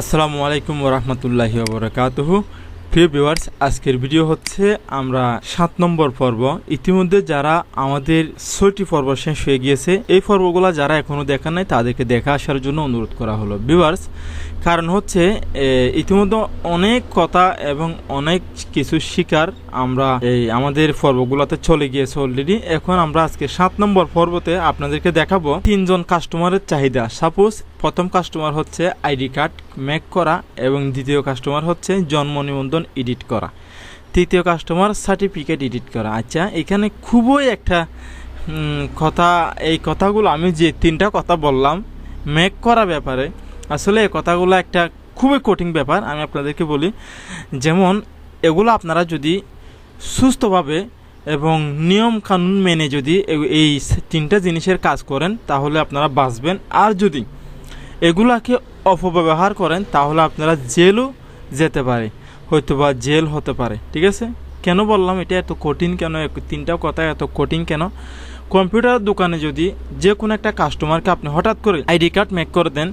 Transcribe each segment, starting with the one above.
আসসালামু আলাইকুম ওরহমতুল্লাহি ওবরাকাতুহু প্রিয় ভিউয়ার্স, আজকের ভিডিও হচ্ছে আমরা সাত নম্বর পর্ব। ইতিমধ্যে যারা আমাদের ছয়টি পর্ব শেষ হয়ে গিয়েছে, এই পর্বগুলো যারা এখনও দেখা নাই, তাদেরকে দেখা আসার জন্য অনুরোধ করা হলো। ভিউয়ার্স, কারণ হচ্ছে ইতিমধ্যে অনেক কথা এবং অনেক কিছু শিকার আমরা এই আমাদের পর্বগুলোতে চলে গিয়েছে অলরেডি এখন আমরা আজকে সাত নম্বর পর্বতে আপনাদেরকে দেখাবো তিনজন কাস্টমারের চাহিদা। সাপোজ প্রথম কাস্টমার হচ্ছে আইডি কার্ড মেক করা এবং দ্বিতীয় কাস্টমার হচ্ছে জন্ম নিবন্ধন এডিট করা। তৃতীয় কাস্টমার সার্টিফিকেট এডিট করা। আচ্ছা এখানে খুবই একটা কথা, এই কথাগুলো আমি যে তিনটা কথা বললাম, মেক করা ব্যাপারে, আসলে এই কথাগুলো একটা খুবই কঠিন ব্যাপার। আমি আপনাদেরকে বলি, যেমন এগুলো আপনারা যদি সুস্থভাবে এবং নিয়ম কানুন মেনে যদি এই তিনটা জিনিসের কাজ করেন, তাহলে আপনারা বাঁচবেন। আর যদি এগুলাকে অপব্যবহার করেন, তাহলে আপনারা জেলও যেতে পারে হয়তো বা জেল হতে পারে, ঠিক আছে? কেন বললাম এটা এত কঠিন কেন? তিনটা কথা, এত কঠিন কেন? কম্পিউটার দোকানে যদি যে কোনো একটা কাস্টমারকে আপনি হঠাৎ করে আইডি কার্ড মেক করে দেন,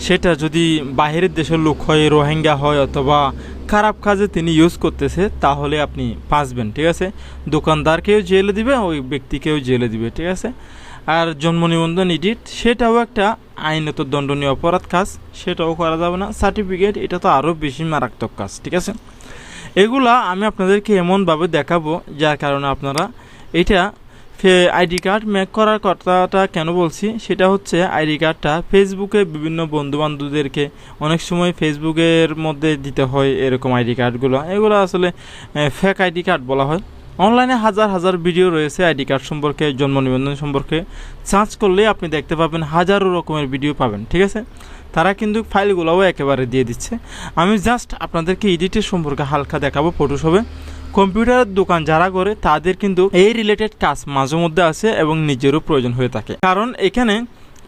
সেটা যদি বাইরের দেশের লোক হয়, রোহিঙ্গা হয়, অথবা খারাপ কাজে তিনি ইউজ করতেছে, তাহলে আপনি বাঁচবেন, ঠিক আছে? দোকানদারকেও জেলে দিবে, ওই ব্যক্তিকেও জেলে দিবে, ঠিক আছে? আর জন্ম নিবন্ধন এডিট, সেটাও একটা আইনত দণ্ডনীয় অপরাধ কাজ, সেটাও করা যাবে না। সার্টিফিকেট, এটা তো আরও বেশি মারাত্মক কাজ, ঠিক আছে? এগুলা আমি আপনাদেরকে এমনভাবে দেখাবো, যার কারণে আপনারা এটা ফে আইডি কার্ড মেক করার কথাটা কেন বলছি, সেটা হচ্ছে আইডি কার্ডটা ফেসবুকে বিভিন্ন বন্ধু বান্ধবদেরকে অনেক সময় ফেসবুকের মধ্যে দিতে হয় এরকম আইডি কার্ডগুলো। এগুলো আসলে ফেক আইডি কার্ড বলা হয়। অনলাইনে হাজার হাজার ভিডিও রয়েছে আইডি কার্ড সম্পর্কে, জন্ম নিবন্ধন সম্পর্কে। সার্চ করলে আপনি দেখতে পাবেন হাজারো রকমের ভিডিও পাবেন, ঠিক আছে? তারা কিন্তু ফাইলগুলোও একেবারে দিয়ে দিচ্ছে। আমি জাস্ট আপনাদেরকে এডিটের সম্পর্কে হালকা দেখাবো ফটোশপে কম্পিউটারের দোকান যারা করে, তাদের কিন্তু এই রিলেটেড কাজ মাঝে মধ্যে আছে এবং নিজেরও প্রয়োজন হয়ে থাকে। কারণ এখানে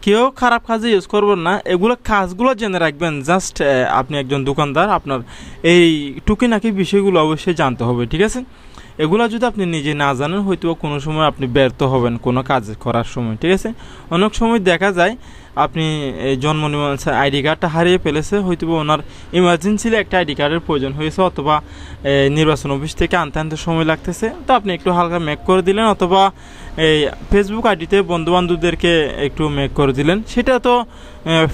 কেউ খারাপ কাজে ইউজ করবেন না, এগুলো কাজগুলো জেনে রাখবেন। জাস্ট আপনি একজন দোকানদার, আপনার এই টুকিনাকি বিষয়গুলো অবশ্যই জানতে হবে, ঠিক আছে? এগুলো যদি আপনি নিজে না জানেন হয়তো কোনো সময় আপনি ব্যর্থ হবেন কোনো কাজ করার সময়, ঠিক আছে? অনেক সময় দেখা যায় আপনি জন্ম নিবন্ধন আইডি কার্ডটা হারিয়ে ফেলেছে হয়তো ওনার ইমার্জেন্সিলি একটা আইডি কার্ডের প্রয়োজন হয়েছে, অথবা নির্বাচন অফিস থেকে আনতে আনতে সময় লাগতেছে। তো আপনি একটু হালকা মেক করে দিলেন, অথবা, এই ফেসবুক আইডিতে বন্ধুবান্ধবদেরকে একটু মেক করে দিলেন। সেটা তো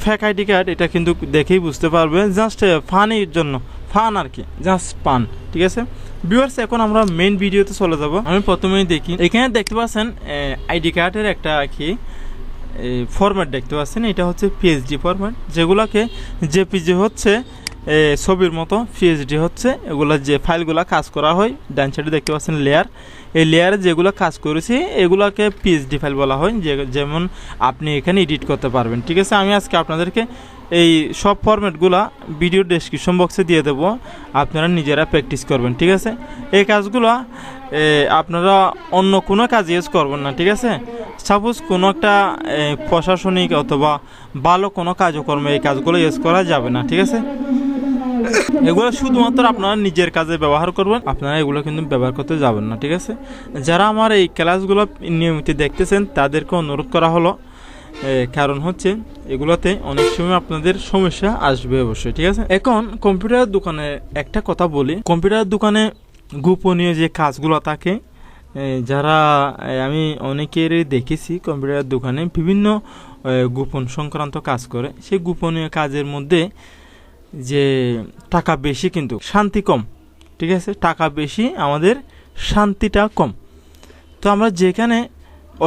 ফ্যাক আইডি কার্ড, এটা কিন্তু দেখেই বুঝতে পারবে জাস্ট ফানির জন্য ফান আর কি, জাস্ট পান ঠিক আছে? ভিউয়ার্স এখন আমরা মেইন ভিডিওতে চলে যাব। আমি প্রথমেই দেখি, এখানে দেখতে পাচ্ছেন আইডি কার্ডের একটা কি ফরম্যাট দেখতে পাচ্ছেন। এটা হচ্ছে পিএইচডি ফরম্যাট যেগুলোকে জেপিজি হচ্ছে ছবির মতো পিএইচডি হচ্ছে, এগুলো যে ফাইলগুলো কাজ করা হয়, ডান সাইডে দেখতে পাচ্ছেন লেয়ার এই লেয়ারে যেগুলো কাজ করেছি, এগুলোকে পিএইচডি ফাইল বলা হয়, যে, যেমন আপনি এখানে এডিট করতে পারবেন। ঠিক আছে, আমি আজকে আপনাদেরকে এই সব ফরম্যাটগুলো ভিডিও ডেসক্রিপশন বক্সে দিয়ে দেবো, আপনারা নিজেরা প্র্যাকটিস করবেন, ঠিক আছে? এই কাজগুলো আপনারা অন্য কোনো কাজ ইউজ করবেন না, ঠিক আছে? সাপোজ কোনো একটা প্রশাসনিক অথবা ভালো কোনো কাজকর্মে এই কাজগুলো ইউজ করা যাবে না, ঠিক আছে? এগুলো শুধুমাত্র আপনারা নিজের কাজে ব্যবহার করবেন, আপনারা এগুলো কিন্তু ব্যবহার করতে যাবেন না, ঠিক আছে? যারা আমার এই ক্লাসগুলো নিয়মিত দেখতেছেন, তাদেরকে অনুরোধ করা হলো কারণ হচ্ছে এগুলোতে অনেক সময় আপনাদের সমস্যা আসবে অবশ্যই, ঠিক আছে? এখন কম্পিউটার দোকানে একটা কথা বলি কম্পিউটার দোকানে গোপনীয় যে কাজগুলো থাকে যারা আমি অনেকেরই দেখেছি কম্পিউটার দোকানে বিভিন্ন গোপন সংক্রান্ত কাজ করে, সেই গোপনীয় কাজের মধ্যে যে টাকা বেশি কিন্তু শান্তি কম, ঠিক আছে? টাকা বেশি, আমাদের শান্তিটা কম। তো আমরা যেখানে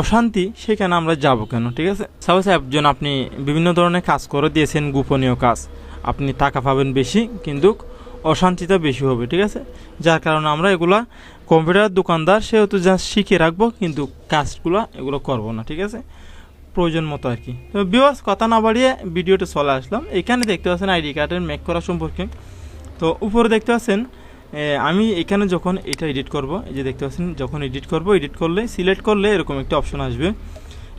অশান্তি, সেখানে আমরা যাব কেন, ঠিক আছে? সাপোজ একজন আপনি বিভিন্ন ধরনের কাজ করে দিয়েছেন, গোপনীয় কাজ। আপনি টাকা পাবেন বেশি, কিন্তু অশান্তিটা বেশি হবে, ঠিক আছে? যার কারণে আমরা এগুলা কম্পিউটার দোকানদার, সেহেতু যা শিখে রাখব, কিন্তু কাজগুলো এগুলো করব না, ঠিক আছে? প্রয়োজন মতো আর কি। তো বিওয়াস কথা না বাড়িয়ে ভিডিওটা চলে আসলাম। এখানে দেখতে পাচ্ছেন আইডি কার্ডের মেক করা সম্পর্কে। তো উপরে দেখতে পাচ্ছেন আমি এখানে যখন এটা এডিট করব এই যে দেখতে পাচ্ছেন যখন এডিট করব এডিট করলে সিলেক্ট করলে এরকম একটা অপশন আসবে।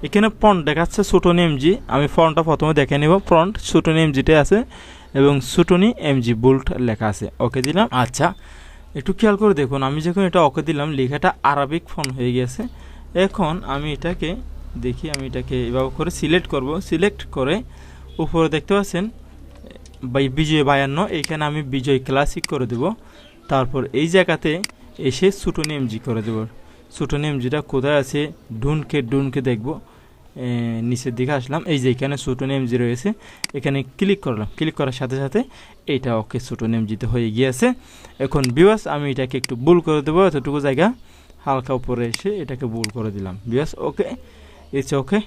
এখানে ফন্ট দেখাচ্ছে সুটনি এমজি আমি ফন্টটা প্রথমে দেখে নেব। ফ্রন্ট সুটনি এমজিটাই আছে এবং সুটনি এমজি বুল্ট লেখা আছে। ওকে দিলাম। আচ্ছা। একটু খেয়াল করে দেখুন আমি যখন এটা ওকে দিলাম লেখাটা আরবিক ফন্ট হয়ে গেছে। এখন আমি এটাকে দেখি আমি এটাকে এভাবে করে সিলেক্ট করব। সিলেক্ট করে উপরে দেখতে পাচ্ছেন বিজয় বায়ান্ন এইখানে আমি বিজয় ক্লাসিক করে দেব। তারপর এই জায়গাতে এসে সুটন এমজি করে দেব। সুটন এমজিটা কোথায় আছে? ডুনকে ডুনকে দেখব। নিচের দিকে আসলাম। এই যে এখানে সুটন এমজি রয়েছে, এখানে ক্লিক করলাম। ক্লিক করার সাথে সাথে এইটা ওকে সুটন এমজিতে হয়ে গিয়েছে। এখন বিবাস আমি এটাকে একটু বুল করে দেবো। এতটুকু জায়গা হালকা উপরে এসে এটাকে বুল করে দিলাম। বিবাস ওকে ইটস ওকে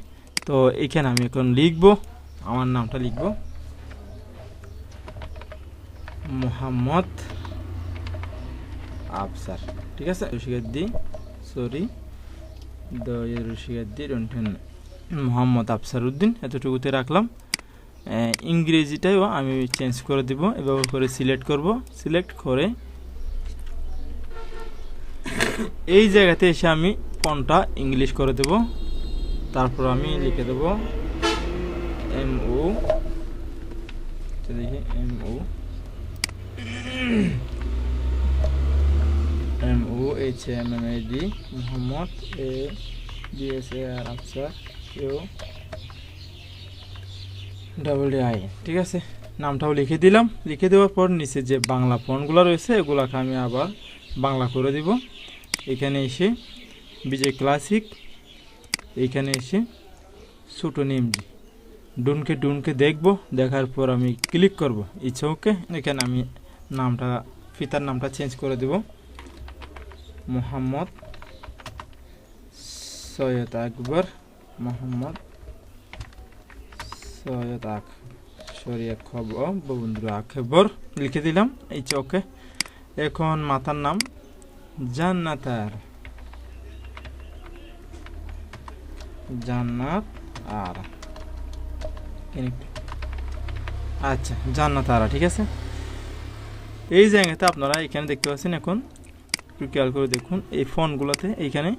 তো এখানে আমি এখন লিখব। আমার নামটা লিখব। মোহাম্মদ আফসার। ঠিক আছে? রশিগাদ্দি সরি। দয়ের রশিগাদ্দি ডন্টেন মোহাম্মদ আফসার উদ্দিন এতটুকুতে রাখলাম। ইংরেজিটাও আমি চেঞ্জ করে দিব, এভাবে করে সিলেক্ট করব। সিলেক্ট করে এই জায়গাতে এসে আমি ফন্টটা ইংলিশ করে দেব। তারপর আমি লিখে দেব এম ও দেখি M O M O H M M A D Mohammad A D S A R Afsar U double I ঠিক আছে? নামটাও লিখে দিলাম। লিখে দেওয়ার পর নিচে যে বাংলা ফোনগুলো রয়েছে, এগুলাকে আমি আবার বাংলা করে দিব। এখানে এসে বিজয় ক্লাসিক এইখানে এসে ছোটো নেমজি। ডুনকে ডুনকে দেখব, দেখার পর আমি ক্লিক করব। ইচ্ছা ওকে এখানে আমি নামটা, পিতার নামটা চেঞ্জ করে দেব। মোহাম্মদ সৈয়দ আকবর, মোহাম্মদ সৈয়দ আক সরিয়া খবর বন্ধু আকবর লিখে দিলাম। ইচ্ছা ওকে এখন মাতার নাম জান্নাতার। জান্নাত আর আচ্ছা জান্নাত আরা, ঠিক আছে? এই জায়গাতে আপনারা এখানে দেখতে পাচ্ছেন এখন, একটু খেয়াল করে দেখুন, এই ফোনগুলোতে এইখানে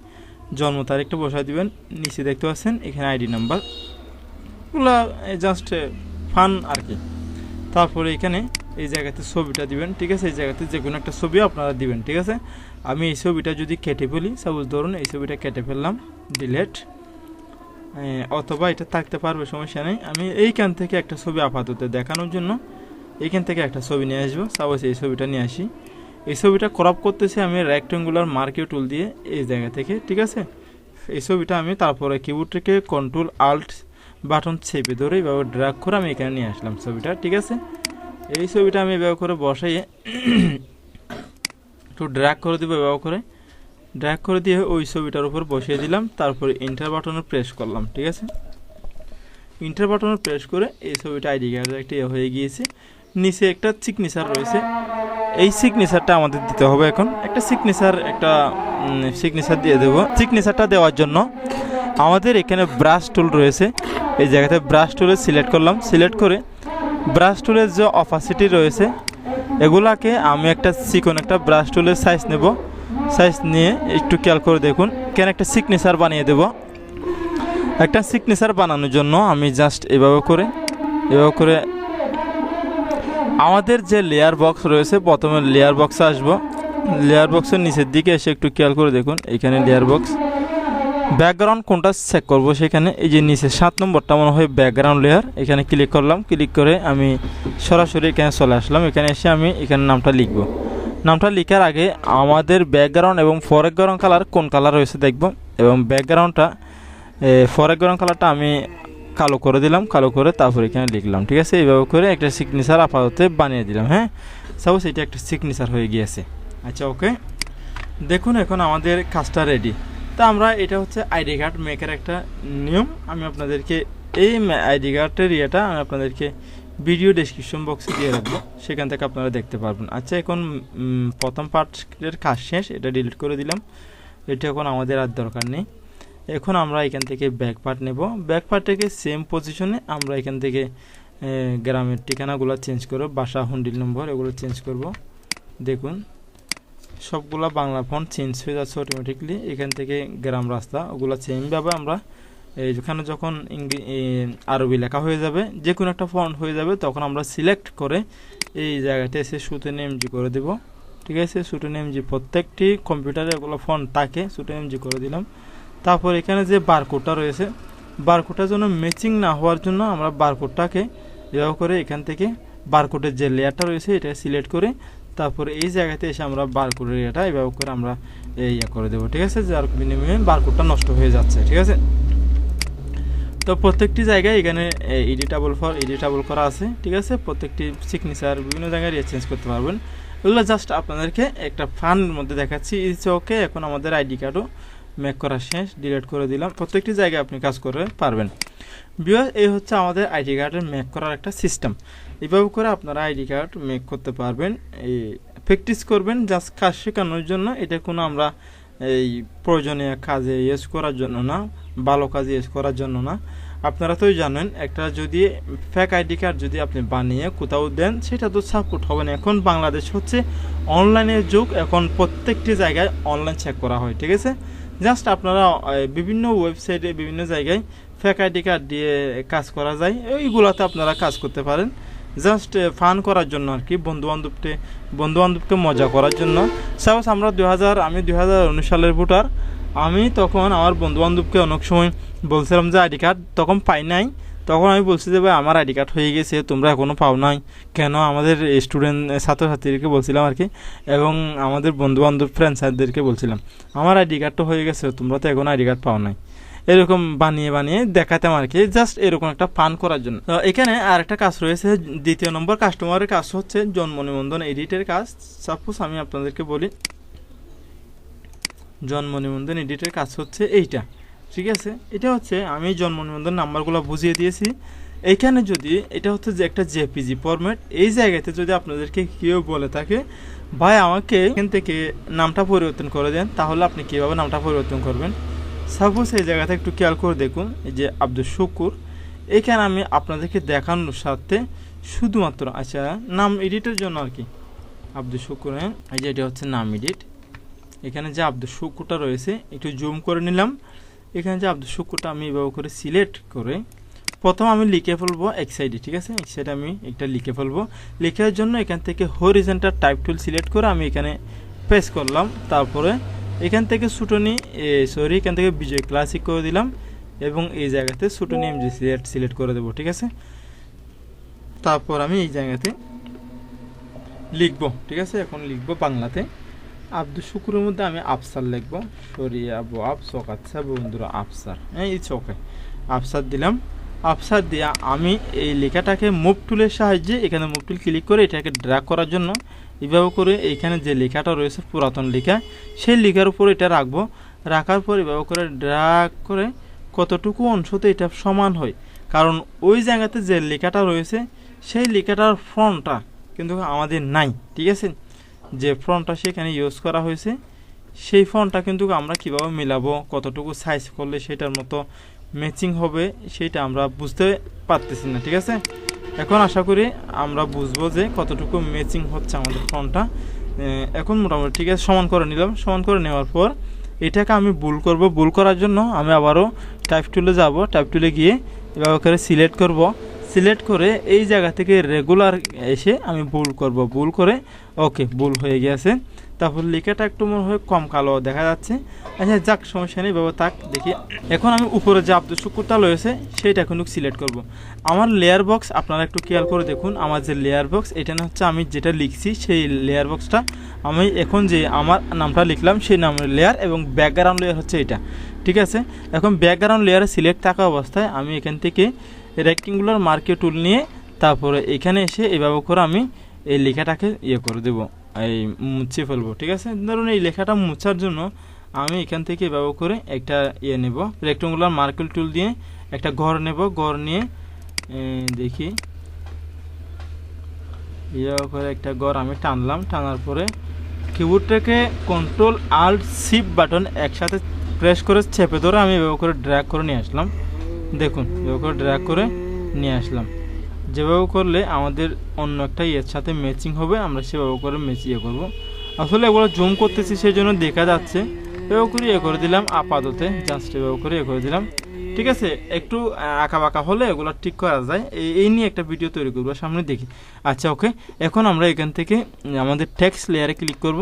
জন্ম তারিখটা বসায় দিবেন, নিচে দেখতে পাচ্ছেন, এখানে আইডি নাম্বার। ওগুলা জাস্ট ফান আর কি। তারপরে এখানে এই জায়গাতে ছবিটা দিবেন, ঠিক আছে? এই জায়গাতে যে কোনো একটা ছবি আপনারা দিবেন, ঠিক আছে? আমি এই ছবিটা যদি কেটে ফেলি সাপোজ ধরুন এই ছবিটা কেটে ফেললাম ডিলেট অথবা এটা থাকতে পারবে, সমস্যা নেই। আমি এইখান থেকে একটা ছবি আপাতত দেখানোর জন্য এইখান থেকে একটা ছবি নিয়ে আসব। সাপোজ এই ছবিটা নিয়ে আসি। এই ছবিটা ক্রপ করতেছি আমি রেক্টেঙ্গুলার মার্কিও টুল দিয়ে এই জায়গা থেকে, ঠিক আছে? এই ছবিটা আমি তারপরে কিবোর্ড থেকে কন্ট্রোল আল্ট বাটন চেপে ধরে এইভাবে ড্র্যাগ করে আমি এখানে নিয়ে আসলাম ছবিটা, ঠিক আছে? এই ছবিটা আমি এভাবে করে বসাইয়ে একটু ড্র্যাগ করে দেবো এভাবে করে। ড্র্যাগ করে দিয়ে ওই ছবিটার উপর বসিয়ে দিলাম, তারপরে ইন্টার বাটনে প্রেস করলাম, ঠিক আছে? ইন্টার বাটনে প্রেস করে এই ছবিটা আইডি কার্ডের একটা ইয়ে হয়ে গিয়েছে। নিচে একটা সিগনেচার রয়েছে। এই সিগনেচারটা আমাদের দিতে হবে এখন। একটা সিগনেচার একটা সিগনেচার দিয়ে দেবো। সিগনেচারটা দেওয়ার জন্য আমাদের এখানে ব্রাশ টুল রয়েছে। এই জায়গাতে ব্রাশ টুলে সিলেক্ট করলাম। সিলেক্ট করে ব্রাশ টুলের যে অপাসিটি রয়েছে, এগুলাকে আমি একটা চিকন একটা ব্রাশ টুলের সাইজ নেব। সাইজ নিয়ে একটু খেয়াল করে দেখুন। কেন একটা সিগনেচার বানিয়ে দেব। একটা সিগনেচার বানানোর জন্য আমি জাস্ট এভাবে করে এভাবে করে আমাদের যে লেয়ার বক্স রয়েছে, প্রথমে লেয়ার বক্সে আসব। লেয়ার বক্সের নিচের দিকে এসে একটু খেয়াল করে দেখুন। এখানে লেয়ার বক্স ব্যাকগ্রাউন্ড কোনটা চেক করব সেখানে, এই যে নিচে সাত নম্বরটা মনে হয় ব্যাকগ্রাউন্ড লেয়ার এখানে ক্লিক করলাম ক্লিক করে আমি সরাসরি এখানে চলে আসলাম, এখানে এসে আমি এখানে নামটা লিখব। নামটা লেখার আগে আমাদের ব্যাকগ্রাউন্ড এবং ফরেকগ্রাউন্ড কালার কোন কালার রয়েছে দেখব, এবং ব্যাকগ্রাউন্ডটা ফরেকগ্রাউন্ড কালারটা আমি কালো করে দিলাম, কালো করে তারপর এখানে লিখলাম, ঠিক আছে? এইভাবে করে একটা সিগনেচার আপাতত বানিয়ে দিলাম হ্যাঁ? সাপোজ এটা একটা সিগনেচার হয়ে গিয়েছে। আচ্ছা ওকে দেখুন এখন আমাদের কাজটা রেডি তা আমরা এটা হচ্ছে আইডি কার্ড মেকের একটা নিয়ম। আমি আপনাদেরকে এই আইডি কার্ডের ইয়েটা আমি আপনাদেরকে ভিডিও ডেসক্রিপশন বক্সে দিয়ে রাখব। সেখান থেকে আপনারা দেখতে পারবেন। আচ্ছা এখন প্রথম পার্টের কাজ শেষ। এটা ডিলিট করে দিলাম। এটা এখন আমাদের আর দরকার নেই। এখন আমরা এখান থেকে ব্যাক পার্ট নেব। ব্যাক পার্টটাকে সেম পজিশনে আমরা এখান থেকে গ্রামের ঠিকানাগুলো চেঞ্জ করব। বাসা, হুন্ডিল নম্বর এগুলো চেঞ্জ করব। দেখুন। সবগুলা বাংলা ফন্ট চেঞ্জ হয়ে যাচ্ছে অটোমেটিকলি এখান থেকে গ্রাম রাস্তা, ওগুলো চেঞ্জ সেমভাবে আমরা এইখানে যখন আরবি লেখা হয়ে যাবে যে কোনো একটা ফন্ট হয়ে যাবে, তখন আমরা সিলেক্ট করে এই জায়গাতে এসে সুতেন এমজি করে দেব। ঠিক আছে? সুটেন এমজি প্রত্যেকটি কম্পিউটারে ওগুলো ফন্ট থাকে সুটেন এমজি করে দিলাম। তারপর এখানে যে বারকোডটা রয়েছে বারকোডটা যেন ম্যাচিং না হওয়ার জন্য আমরা বারকোডটাকে এভাবে করে এখান থেকে বারকোডের যে লেয়ারটা রয়েছে এটা সিলেক্ট করে তারপরে এই জায়গাতে এসে আমরা বারকোডের এটা এইভাবে করে আমরা ইয়ে করে দেবো, ঠিক আছে? যার বিনিময়ে বারকোডটা নষ্ট হয়ে যাচ্ছে, ঠিক আছে? তো প্রত্যেকটি জায়গায় এখানে এডিটাবল ফর এডিটাবল করা আছে, ঠিক আছে? প্রত্যেকটি সিগনেচার বিভিন্ন জায়গায় চেঞ্জ করতে পারবেন। এগুলো জাস্ট আপনাদেরকে একটা ফান্ড মধ্যে দেখাচ্ছি ইটস ওকে এখন আমাদের আইডি কার্ডও মেক করা শেষ ডিলিট করে দিলাম। প্রত্যেকটি জায়গায় আপনি কাজ করে পারবেন। বিকজ এই হচ্ছে আমাদের আইডি কার্ডের মেক করার একটা সিস্টেম এইভাবে করে আপনারা আইডি কার্ড মেক করতে পারবেন, এই প্র্যাকটিস করবেন জাস্ট কাজ শেখানোর জন্য। এটা কোনো আমরা এই প্রয়োজনীয় কাজে ইউজ করার জন্য না, ভালো কাজে ইউজ করার জন্য না। আপনারা তো জানেন, একটা যদি ফ্যাক আইডি কার্ড যদি আপনি বানিয়ে কোথাও দেন, সেটা তো সাপোর্ট হবে না। এখন বাংলাদেশ হচ্ছে অনলাইনের যুগ, এখন প্রত্যেকটি জায়গায় অনলাইন চেক করা হয়, ঠিক আছে? জাস্ট আপনারা বিভিন্ন ওয়েবসাইটে বিভিন্ন জায়গায় ফ্যাক আইডি কার্ড দিয়ে কাজ করা যায়। ওইগুলোতে আপনারা কাজ করতে পারেন। জাস্ট ফান করার জন্য আর কি বন্ধু বান্ধবকে বন্ধু বান্ধবকে মজা করার জন্য। সাপোজ আমরা দু হাজার আমি দু হাজার উনিশ সালের ভোটার। আমি তখন আমার বন্ধু বান্ধবকে অনেক সময় বলছিলাম যে, আইডি কার্ড তখন পাই নাই। তখন আমি বলছি যে, ভাই, আমার আইডি কার্ড হয়ে গেছে, তোমরা এখনও পাও নাই। কেন? আমাদের স্টুডেন্ট ছাত্রছাত্রীদেরকে বলছিলাম আর কি, এবং আমাদের বন্ধু বান্ধব ফ্রেন্ড সারদেরকে বলছিলাম, আমার আইডি কার্ডটা হয়ে গেছে, তোমরা তো এখন আইডি কার্ড পাও নাই। এরকম বানিয়ে বানিয়ে দেখাতাম আর কি। জাস্ট এরকম একটা পান করার জন্য। এখানে আর একটা কাজ রয়েছে। দ্বিতীয় নম্বর কাস্টমারের কাজ হচ্ছে জন্ম নিবন্ধন এডিটের কাজ। সাপোজ আমি আপনাদেরকে বলি, জন্ম নিবন্ধন এডিটের কাজ হচ্ছে এইটা। ঠিক আছে? এটা হচ্ছে আমি জন্ম নিবন্ধন নাম্বারগুলো বুঝিয়ে দিয়েছি। এইখানে যদি, এটা হচ্ছে যে একটা জেপিজি ফরম্যাট এই জায়গাতে যদি আপনাদেরকে কেউ বলে থাকে, ভাই, আমাকে এখান থেকে নামটা পরিবর্তন করে দেন, তাহলে আপনি কীভাবে নামটা পরিবর্তন করবেন? সাপোজ এই জায়গাতে একটু খেয়াল করে দেখুন, এই যে আব্দুল শুকুর, এখানে আমি আপনাদেরকে দেখানোর সাথে শুধুমাত্র আচ্ছা নাম এডিটের জন্য আর কি। আব্দুল শুকুর হ্যাঁ এই যে এটা হচ্ছে নাম এডিট এখানে যে আব্দুল শুকুরটা রয়েছে, একটু জুম করে নিলাম। এখানে যে আব্দুল শুকুরটা আমি এভাবে করে সিলেক্ট করে, প্রথম আমি লিখে ফেলব এক সাইডে ঠিক আছে? এক সাইডে আমি একটা লিখে ফেলব। লেখার জন্য এখান থেকে হরিজেন্টার টাইপ টুল সিলেক্ট করে আমি এখানে প্রেস করলাম। তারপরে এখান থেকে সুটনি সরি এখান থেকে বিজয় ক্লাসিক করে দিলাম এবং এই জায়গাতে সুটনি এমজি সিলেক্ট সিলেক্ট করে দেবো, ঠিক আছে? তারপর আমি এই জায়গাতে লিখব, ঠিক আছে? এখন লিখব বাংলাতে। আব্দুল শুকুরের মধ্যে আমি আফসার লিখব। সরি, আবু আফ আচ্ছা বন্ধুরা, আফসার। হ্যাঁ এই চোখে আফসার দিলাম। আফসার দিয়া আমি এই লেখাটাকে মুভ টুলের সাহায্যে এখানে মুভ টুল ক্লিক করে এটাকে ড্র্যাগ করার জন্য এভাবে করে এইখানে যে লেখাটা রয়েছে পুরাতন লেখা, সেই লেখার উপর এটা রাখব। রাখার পর এভাবে করে ড্র্যাগ করে কতটুকু অংশতে এটা সমান হয়। কারণ ওই জায়গাতে যে লেখাটা রয়েছে, সেই লেখাটার ফ্রন্টটা কিন্তু আমাদের নাই, ঠিক আছে? যে ফ্রন্টটা সেখানে ইউজ করা হয়েছে, সেই ফ্রন্টটা কিন্তু আমরা কীভাবে মিলাবো, কতটুকু সাইজ করলে সেটার মতো ম্যাচিং হবে, সেটা আমরা বুঝতে পারতেছি না, ঠিক আছে? এখন আশা করি আমরা বুঝব যে কতটুকু ম্যাচিং হচ্ছে আমাদের ফোনটা। এখন মোটামুটি ঠিক আছে, সমান করে নিলাম। সমান করে নেওয়ার পর এটাকে আমি ভুল করব। ভুল করার জন্য আমি আবারও টাইপ টুলে যাব। টাইপ টুলে গিয়ে এভাবে করে সিলেক্ট করব। সিলেক্ট করে এই জায়গা থেকে রেগুলার এসে আমি ভুল করব। ভুল করে ওকে ভুল হয়ে গেছে। তারপর লেখাটা একটু মনে হয় কম কালো দেখা যাচ্ছে। আচ্ছা যাক, সমস্যা নেই, বাবা তাক দেখি। এখন আমি উপরে যে আব্দুল শুকুরটা রয়েছে, সেইটা কিন্তু সিলেক্ট করব। আমার লেয়ার বক্স আপনারা একটু খেয়াল করে দেখুন, আমার যে লেয়ার বক্স এটা হচ্ছে আমি যেটা লিখছি, সেই লেয়ার বক্সটা আমি এখন যে আমার নামটা লিখলাম, সেই নামের লেয়ার এবং ব্যাকগ্রাউন্ড লেয়ার হচ্ছে এটা, ঠিক আছে? এখন ব্যাকগ্রাউন্ড লেয়ারে সিলেক্ট থাকা অবস্থায় আমি এখান থেকে রেক্টিঙ্গুলার মার্কে টুল নিয়ে তারপরে এখানে এসে এভাবে করে আমি এই লেখাটাকে ইয়ে করে দেবো। এই মুছে ফেলব, ঠিক আছে? ধরুন এই লেখাটা মুছার জন্য আমি এখান থেকে ব্যবহার করে একটা ইয়ে নেব রেক্টেঙ্গুলার মার্কেল টুল দিয়ে একটা ঘর নেব, ঘর নিয়ে দেখি। ইয়ে করে একটা ঘর আমি টানলাম, টানার পরে কিবোর্ডটাকে কন্ট্রোল আল্ট সিপ বাটন একসাথে প্রেস করে চেপে ধরে আমি ব্যবহার করে ড্র্যাগ করে নিয়ে আসলাম। দেখুন ব্যবহার করে ড্র্যাগ করে নিয়ে আসলাম। যেভাবে করলে আমাদের অন্য একটা ইয়ের সাথে ম্যাচিং হবে, আমরা সেভাবে করে ম্যাচ ইয়ে করব। আসলে এগুলো জুম করতেছি সেই জন্য দেখা যাচ্ছে। এভাবে করে ইয়ে করে দিলাম আপাততে জাস্ট এভাবে করে ইয়ে করে দিলাম। ঠিক আছে? একটু আঁকা বাঁকা হলে এগুলো ঠিক করা যায়। এই নিয়ে একটা ভিডিও তৈরি করব, সামনে দেখি। আচ্ছা ওকে এখন আমরা এখান থেকে আমাদের টেক্সট লেয়ারে ক্লিক করব।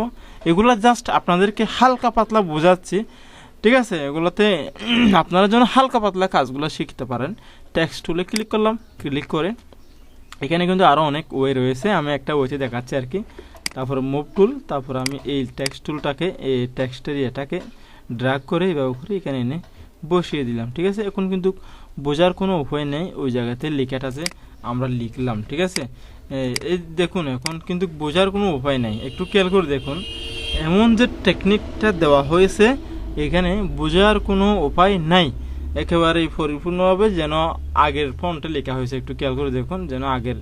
এগুলো জাস্ট আপনাদেরকে হালকা পাতলা বোঝাচ্ছি। ঠিক আছে? এগুলোতে আপনারা যেন হালকা পাতলা কাজগুলো শিখতে পারেন। টেক্সট টুলে ক্লিক করলাম। ক্লিক করে এখানে কিন্তু আরও অনেক ওয়ে রয়েছে, আমি একটা ওয়েতে দেখাচ্ছি আর কি। তারপর মুভ টুল তারপর আমি এই টেক্সট টুলটাকে এই টেক্সটের এটাকে ড্রাগ করে এইভাবে করে এখানে এনে বসিয়ে দিলাম, ঠিক আছে? এখন কিন্তু বোঝার কোনো উপায় নেই, ওই জায়গাতে লেখাটা যে আমরা লিখলাম, ঠিক আছে? এই দেখুন, এখন কিন্তু বোঝার কোনো উপায় নেই। একটু খেয়াল করে দেখুন, এমন যে টেকনিকটা দেওয়া হয়েছে, এখানে বোঝার কোনো উপায় নাই। একেবারেই পরিপূর্ণভাবে যেন আগের ফন্টে লেখা হয়েছে। একটু খেয়াল করে দেখুন যেন আগের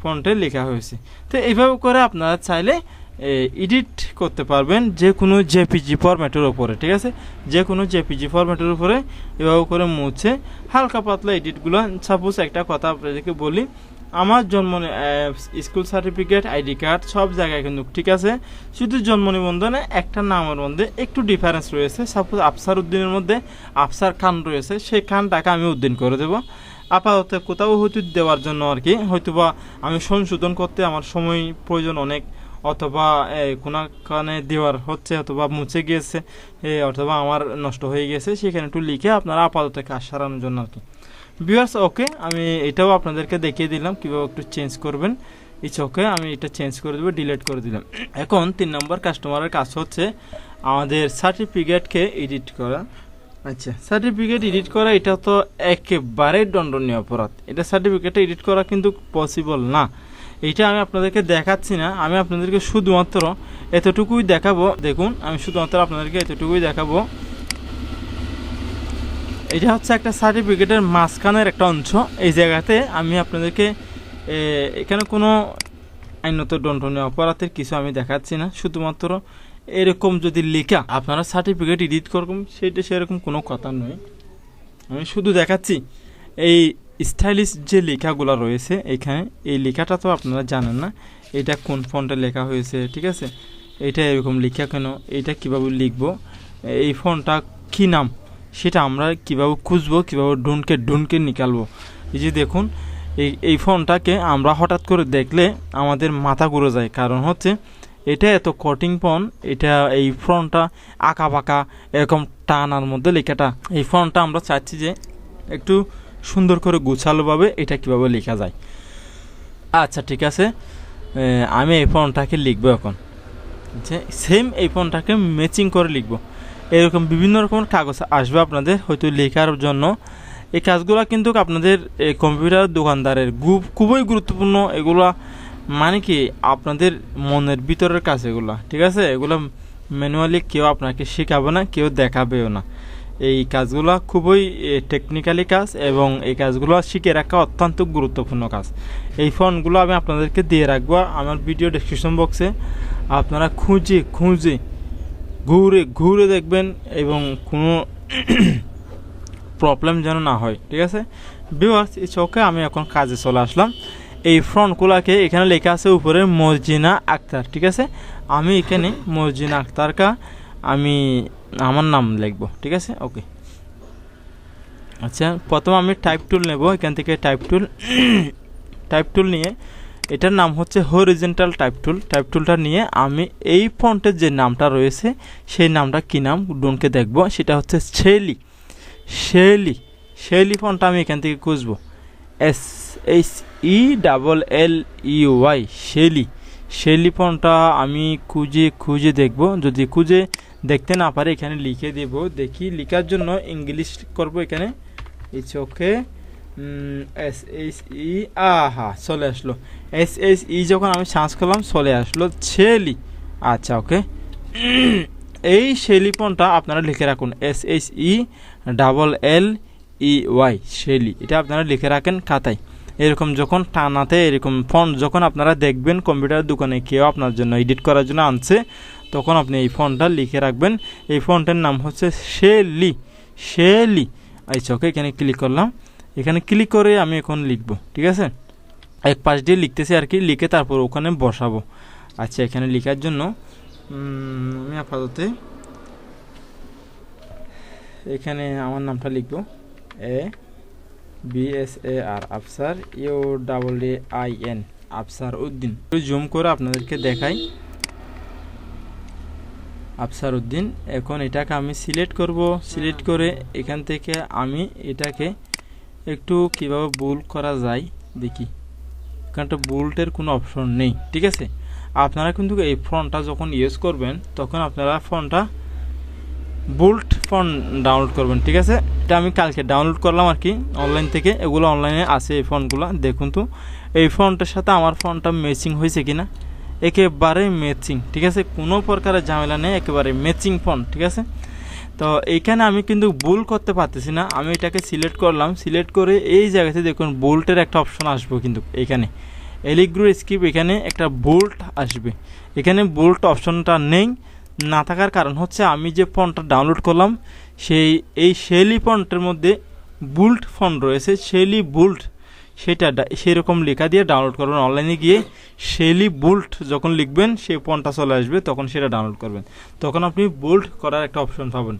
ফন্টে লেখা হয়েছে। তো এইভাবে করে আপনারা চাইলে এডিট করতে পারবেন যে কোনো জেপিজি ফরম্যাটের ওপরে ঠিক আছে? যে কোনো জেপিজি ফরম্যাটের উপরে এভাবে করে মুছে, হালকা পাতলা এডিটগুলো সাপোজ একটা কথা আপনাদেরকে বলি আমার জন্ম স্কুল সার্টিফিকেট, আইডি কার্ড, সব জায়গায় কিন্তু ঠিক আছে। শুধু জন্ম নিবন্ধনে একটা নামের মধ্যে একটু ডিফারেন্স রয়েছে। সাপোজ আফসার উদ্দিনের মধ্যে আফসার খান রয়েছে সেই খানটাকে আমি উদ্দিন করে দেবো। আপাতত কোথাও হয়তো দেওয়ার জন্য আর কি হয়তো বা আমি সংশোধন করতে আমার সময় প্রয়োজন অনেক, অথবা কোনো কোনখানে দেওয়ার হচ্ছে, অথবা মুছে গিয়েছে অথবা আমার নষ্ট হয়ে গেছে, সেখানে একটু লিখে আপনারা আপাতত কাজ সারানোর জন্য আর কি। ভিউয়ার্স ওকে আমি এটাও আপনাদেরকে দেখিয়ে দিলাম, কীভাবে একটু চেঞ্জ করবেন। ইটস ওকে আমি এটা চেঞ্জ করে দেবো ডিলিট করে দিলাম। এখন তিন নম্বর কাস্টমারের কাজ হচ্ছে আমাদের সার্টিফিকেটকে এডিট করা। আচ্ছা সার্টিফিকেট এডিট করা, এটা তো একেবারেই দণ্ডনীয় অপরাধ। এটা সার্টিফিকেট এডিট করা কিন্তু পসিবল না। এটা আমি আপনাদেরকে দেখাচ্ছি না, আমি আপনাদেরকে শুধুমাত্র এতটুকুই দেখাবো। দেখুন, আমি শুধুমাত্র আপনাদেরকে এতটুকুই দেখাবো। এটা হচ্ছে একটা সার্টিফিকেটের মাঝখানের একটা অংশ। এই জায়গাতে আমি আপনাদেরকে এখানে কোনো আইনত দণ্ডনীয় অপরাধের কিছু আমি দেখাচ্ছি না। শুধুমাত্র এরকম যদি লেখা আপনারা সার্টিফিকেট এডিট করবেন, সেটা সেরকম কোনো কথা নয়। আমি শুধু দেখাচ্ছি, এই স্টাইলিশ যে লেখাগুলো রয়েছে এখানে, এই লেখাটা তো আপনারা জানেন না, এটা কোন ফন্টে লেখা হয়েছে, ঠিক আছে? এটা এরকম লেখা কেন? এটা কীভাবে লিখব? এই ফোনটা কী নাম? সেটা আমরা কীভাবে খুঁজবো, কীভাবে ডুনকে ডুনকে নিকালবো। এই যে দেখুন, এই এই ফোনটাকে আমরা হঠাৎ করে দেখলে আমাদের মাথা ঘুরে যায়। কারণ হচ্ছে, এটা এত কটিং ফোন, এটা এই ফোনটা আঁকা বাঁকা এরকম টানার মধ্যে লেখাটা। এই ফোনটা আমরা চাচ্ছি যে একটু সুন্দর করে গুছালোভাবে এটা কীভাবে লেখা যায়। আচ্ছা ঠিক আছে। আমি এই ফোনটাকে লিখব এখন। যে সেম এই ফোনটাকে ম্যাচিং করে লিখব। এরকম বিভিন্ন রকমের কাগজ আসবে আপনাদের হয়তো লেখার জন্য। এই কাজগুলো কিন্তু আপনাদের কম্পিউটার দোকানদারের খুবই গুরুত্বপূর্ণ। এগুলো মানে কি আপনাদের মনের ভিতরের কাজ এগুলো, ঠিক আছে? এগুলো ম্যানুয়ালি কেউ আপনাকে শেখাবে না, কেউ দেখাবেও না। এই কাজগুলো খুবই টেকনিক্যালি কাজ এবং এই কাজগুলো শিখে রাখা অত্যন্ত গুরুত্বপূর্ণ কাজ। এই ফোনগুলো আমি আপনাদেরকে দিয়ে রাখব আমার ভিডিও ডিসক্রিপশন বক্সে আপনারা খুঁজে খুঁজে ঘুরে ঘুরে দেখবেন এবং কোনো প্রবলেম যেন না হয়, ঠিক আছে? বিভার্স এই চোখে আমি এখন কাজে চলে আসলাম। এই ফ্রন্টগুলাকে এখানে লেখা আছে উপরে, মর্জিনা আক্তার ঠিক আছে? আমি এখানে মর্জিনা আক্তারকা, আমি আমার নাম লিখব, ঠিক আছে? ওকে আচ্ছা প্রথম আমি টাইপ টুল নেব, এখান থেকে টাইপ টুল টাইপ টুল নিয়ে এটার নাম হচ্ছে হরিজেন্টাল টাইপ টুল টাইপ টুলটা নিয়ে আমি এই ফন্টের যে নামটা রয়েছে, সেই নামটা কী নাম? ডোনকে দেখব। সেটা হচ্ছে শেলি শেলি শেলি ফন্টটা আমি এখান থেকে খুঁজবো। S H E double L E Y Shelley Shelley ফন্টটা আমি খুঁজে খুঁজে দেখব। যদি খুঁজে দেখতে না পারে, এখানে লিখে দেব। দেখি, লেখার জন্য ইংলিশ করব এখানে। It's okay S H E আহা, চলে আসলো। এস এইচ ই যখন আমি সার্চ করলাম, চলে আসলো ছেলি। আচ্ছা ওকে এই শেলিপনটা আপনারা লিখে রাখুন S H E double L E Y Shelley. এটা আপনারা লিখে রাখেন খাতায়। এরকম যখন টানাতে, এরকম ফোন যখন আপনারা দেখবেন কম্পিউটার দোকানে কেউ আপনার জন্য এডিট করার জন্য আনছে, তখন আপনি এই ফোনটা লিখে রাখবেন। এই ফোনটার নাম হচ্ছে শেলি। শেলি। আচ্ছা ওকে এখানে ক্লিক করলাম। এখানে ক্লিক করে আমি এখন লিখব, ঠিক আছে? এক পাশ দিয়ে লিখতেছি আর কি, লিখে তারপর ওখানে বসাবো। আচ্ছা এখানে লেখার জন্য আমি আপাতত এখানে আমার নামটা লিখব। A B S A R Afsar U double A I N Afsar Uddin. Zoom করে আপনাদেরকে দেখাই। আফসার উদ্দিন, এখন এটাকে আমি সিলেক্ট করব। সিলেক্ট করে এখান থেকে আমি এটাকে একটু কীভাবে ভুল করা যায়, দেখি। এখানটা বুল্টের কোনো অপশন নেই, ঠিক আছে? আপনারা কিন্তু এই ফোনটা যখন ইউজ করবেন, তখন আপনারা ফোনটা বুল্ট ফোন ডাউনলোড করবেন, ঠিক আছে? এটা আমি কালকে ডাউনলোড করলাম আর কি অনলাইন থেকে। এগুলো অনলাইনে আছে এই ফোনগুলো, দেখুন তো। এই ফোনটার সাথে আমার ফোনটা ম্যাচিং হয়েছে কিনা? একেবারে ম্যাচিং ঠিক আছে? কোনো প্রকারের ঝামেলা নেই, একেবারে ম্যাচিং ফোন, ঠিক আছে? তো এইখানে আমি কিন্তু বুল করতে পারতেছি না। আমি এটাকে সিলেক্ট করলাম। সিলেক্ট করে এই জায়গাতে দেখুন বোল্টের একটা অপশন আসবে কিন্তু এখানে। এলিগ্রো স্কিপ এখানে একটা বোল্ট আসবে। এখানে বোল্ট অপশনটা নেই। না থাকার কারণ হচ্ছে আমি যে ফোনটা ডাউনলোড করলাম, সেই, এই শেলি ফন্টের মধ্যে বুল্ট ফোন রয়েছে। শেলি বুল্ট সেটা সেরকম লেখা দিয়ে ডাউনলোড করবেন। অনলাইনে গিয়ে শেলি বোল্ট যখন লিখবেন সেই ফোনটা চলে আসবে, তখন সেটা ডাউনলোড করবেন। তখন আপনি বোল্ট করার একটা অপশন পাবেন।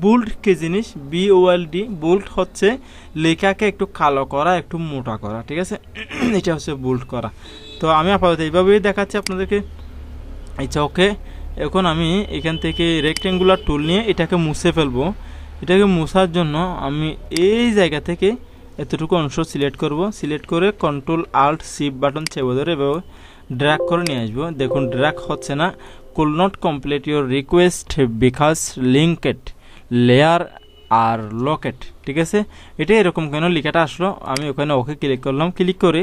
বুল্ট কি জিনিস? বিওএলডি বুল্ট হচ্ছে লেখাকে একটু কালো করা, একটু মোটা করা, ঠিক আছে? এটা হচ্ছে বুল্ট করা। তো আমি আপাতত এইভাবেই দেখাচ্ছি আপনাদেরকে। আচ্ছা ওকে এখন আমি এখান থেকে রেক্টেঙ্গুলার টুল নিয়ে এটাকে মুছে ফেলব। এটাকে মুছার জন্য আমি এই জায়গা থেকে এতটুকু অংশ সিলেক্ট করব। সিলেক্ট করে কন্ট্রোল আল্ট সিপ বাটন চেপে ধরে এভাবে ড্র্যাগ করে নিয়ে আসব। দেখুন ড্র্যাক হচ্ছে না। Could not complete your request because linked layer are locked ঠিক আছে? এটা এরকম কেন লেখাটা আসলো? আমি ওখানে ওকে ক্লিক করলাম। ক্লিক করে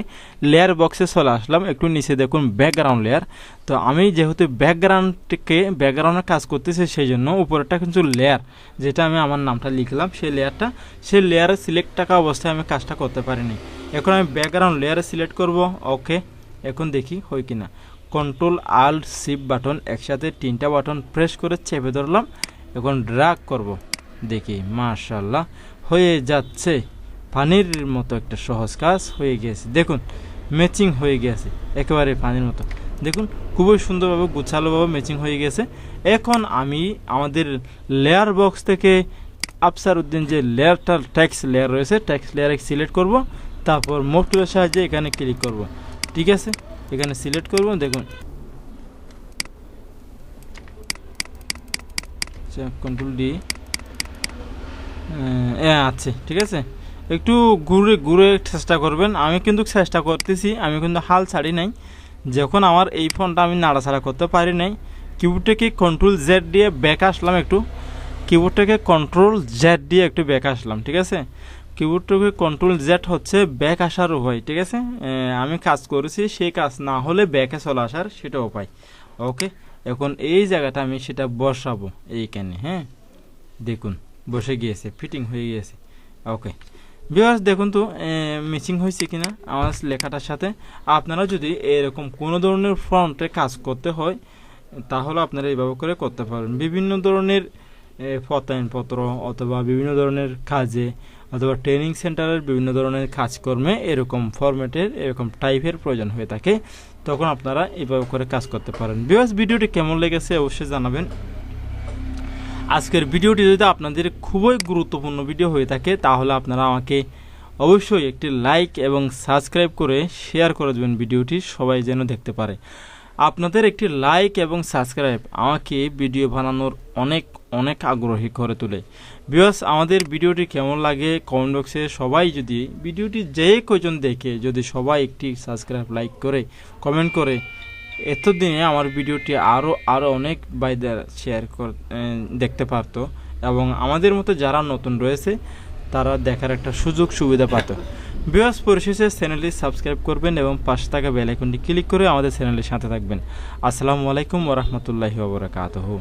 লেয়ার বক্সে চলে আসলাম। একটু নিচে দেখুন ব্যাকগ্রাউন্ড লেয়ার তো আমি যেহেতু ব্যাকগ্রাউন্ডকে ব্যাকগ্রাউন্ডে কাজ করতেছে সেই জন্য উপরেরটা কিন্তু লেয়ার যেটা আমি আমার নামটা লিখলাম, সেই লেয়ারটা সেই লেয়ারে সিলেক্ট থাকা অবস্থায় আমি কাজটা করতে পারিনি। এখন আমি ব্যাকগ্রাউন্ড লেয়ারে সিলেক্ট করব। ওকে এখন দেখি হয় কিনা। কন্ট্রোল আল সিপ বাটন একসাথে তিনটা বাটন প্রেস করে চেপে ধরলাম। এখন ড্রাগ করব। দেখি মাশাল্লাহ হয়ে যাচ্ছে। পানির মতো একটা সহজ কাজ হয়ে গিয়েছে দেখুন ম্যাচিং হয়ে গেছে, একেবারে পানির মতো। দেখুন, খুবই সুন্দরভাবে, গুছালোভাবে ম্যাচিং হয়ে গেছে। এখন আমি আমাদের লেয়ার বক্স থেকে আফসার উদ্দিন যে লেয়ারটার ট্যাক্স লেয়ার রয়েছে ট্যাক্স লেয়ারে সিলেক্ট করব। তারপর টুলের সাহায্যে এখানে ক্লিক করব। ঠিক আছে? এখানে সিলেক্ট করব, দেখুন। কন্ট্রোল ডি আছে, ঠিক আছে? একটু ঘুরে ঘুরে চেষ্টা করবেন। আমি কিন্তু চেষ্টা করতেছি, আমি কিন্তু হাল ছাড়ি নাই। যখন আমার এই ফোনটা আমি নাড়াচাড়া করতে পারি নাই, কিবোর্ডটাকে কন্ট্রোল জেড দিয়ে ব্যাক আসলাম একটু। কিবোর্ডটাকে কন্ট্রোল জেড দিয়ে একটু ব্যাক আসলাম, ঠিক আছে? কিবোর্ডটাকে কন্ট্রোল জেড হচ্ছে ব্যাক আসার উপায়, ঠিক আছে? আমি কাজ করেছি, সেই কাজ না হলে ব্যাকে চলে আসার সেটা উপায়। ওকে এখন এই জায়গাটা আমি সেটা বসাবো, এইখানে হ্যাঁ? দেখুন। বসে গিয়েছে ফিটিং হয়ে গিয়েছে। ওকে বিভাস দেখুন তো মিসিং হয়েছে কিনা আমার লেখাটার সাথে। আপনারা যদি এরকম কোনো ধরনের ফ্রন্টে কাজ করতে হয়, তাহলে আপনারা এইভাবে করে করতে পারেন। বিভিন্ন ধরনের পত্র অথবা বিভিন্ন ধরনের কাজে অথবা ট্রেনিং সেন্টারের বিভিন্ন ধরনের কাজকর্মে এরকম ফরম্যাটের এরকম টাইপের প্রয়োজন হয়ে থাকে, তখন আপনারা এইভাবে করে কাজ করতে পারেন। বিভাস ভিডিওটি কেমন লেগেছে অবশ্যই জানাবেন। আজকের ভিডিওটি যদি আপনাদের খুবই গুরুত্বপূর্ণ ভিডিও হয়ে থাকে, তাহলে আপনারা আমাকে অবশ্যই একটি লাইক এবং সাবস্ক্রাইব করে শেয়ার করে দেবেন ভিডিওটি, সবাই যেন দেখতে পারে। আপনাদের একটি লাইক এবং সাবস্ক্রাইব আমাকে ভিডিও বানানোর অনেক অনেক আগ্রহী করে তোলে। বিকজ আমাদের ভিডিওটি কেমন লাগে কমেন্ট বক্সে সবাই যদি ভিডিওটি যে কজন দেখে যদি সবাই একটি সাবস্ক্রাইব, লাইক করে, কমেন্ট করে এতদিনে আমার ভিডিওটি আরও আরও অনেক বাইদের শেয়ার কর দেখতে পারতো। এবং আমাদের মতো যারা নতুন রয়েছে, তারা দেখার একটা সুযোগ সুবিধা পাত। বিবাস পরিশেষে চ্যানেলটি সাবস্ক্রাইব করবেন এবং পাশে থাকা বেল আইকনটি ক্লিক করে আমাদের চ্যানেলের সাথে থাকবেন। আসসালামু আলাইকুম ওরহমতুল্লাহি ওবরাকাতহু